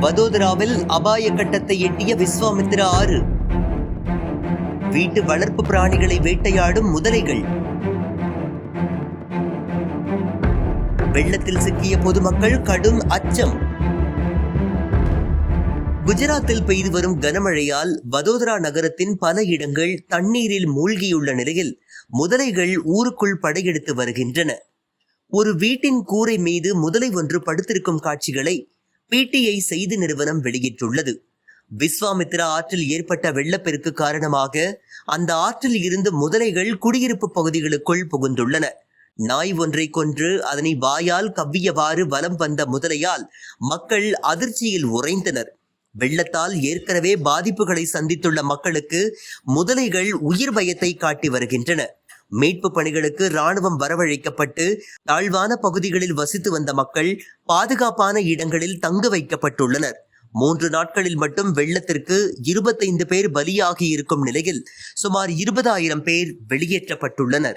வதோதராவில் அபாய கட்டத்தை எட்டிய விஸ்வாமித்ரா ஆறு. வீட்டு வளர்ப்பு பிராணிகளை வேட்டையாடும் முதலைகள். வெள்ளத்தில் சிக்கிய பொதுமக்கள் கடும் அச்சம். குஜராத்தில் பெய்து வரும் கனமழையால் வதோதரா நகரத்தின் பல இடங்கள் தண்ணீரில் மூழ்கியுள்ள நிலையில் முதலைகள் ஊருக்குள் படையெடுத்து வருகின்றன. ஒரு வீட்டின் கூரை மீது முதலை ஒன்று படுத்திருக்கும் காட்சிகளை பிடிஐ செய்தி நிறுவனம் வெளியிட்டுள்ளது. விஸ்வாமித்ரா ஆற்றில் ஏற்பட்ட வெள்ளப்பெருக்கு காரணமாக அந்த ஆற்றில் இருந்து முதலைகள் குடியிருப்பு பகுதிகளுக்குள் புகுந்துள்ளன. நாய் ஒன்றை கொன்று அதனை வாயால் கவ்வியவாறு வலம் வந்த முதலையால் மக்கள் அதிர்ச்சியில் உறைந்தனர். வெள்ளத்தால் ஏற்கனவே பாதிப்புகளை சந்தித்துள்ள மக்களுக்கு முதலைகள் உயிர் பயத்தை காட்டி வருகின்றன. மீட்பு பணிகளுக்கு ராணுவம் வரவழைக்கப்பட்டு தாழ்வான பகுதிகளில் வசித்து வந்த மக்கள் பாதுகாப்பான இடங்களில் தங்க வைக்கப்பட்டுள்ளனர். மூன்று நாட்களில் மட்டும் வெள்ளத்திற்கு இருபத்தைந்து பேர் பலியாகி இருக்கும் நிலையில் சுமார் இருபதாயிரம் பேர் வெளியேற்றப்பட்டுள்ளனர்.